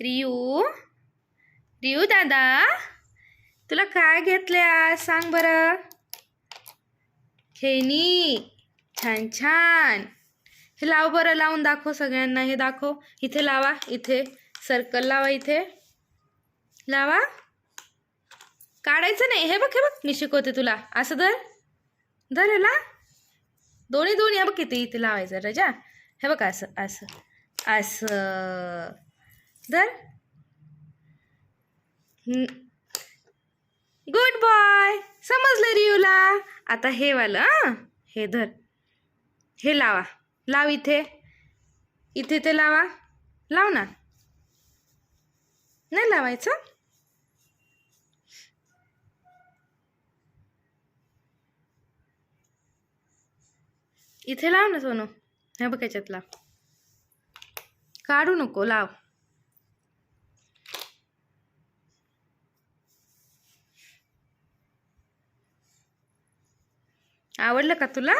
रियू रियू दादा तुला काय घेतले आज? सांग बरं. खेनी छान छान. हे लाव बरं लावून दाखव सगळ्यांना. हे दाखव. इथे लावा इथे. सर्कल लावा इथे. लावा. काढायचं नाही. हे बघ हे बघ. मी शिकवते तुला. असं धर. धर ह्याला. दोन्ही दोन्ही. बघ किती इथे लावायचं. रजा. हे बघ असं असं. असं. धर गुड बॉय समजलं रियूला. आता हे वालं हं? हे धर. हे लावा. लाव इथे. इथे ते लावा. लाव ना. नाही लावायचं? इथे लाव ना सोनू. हे बघ याच्यात लाव. काढू नको लाव. आवडलं का तुला?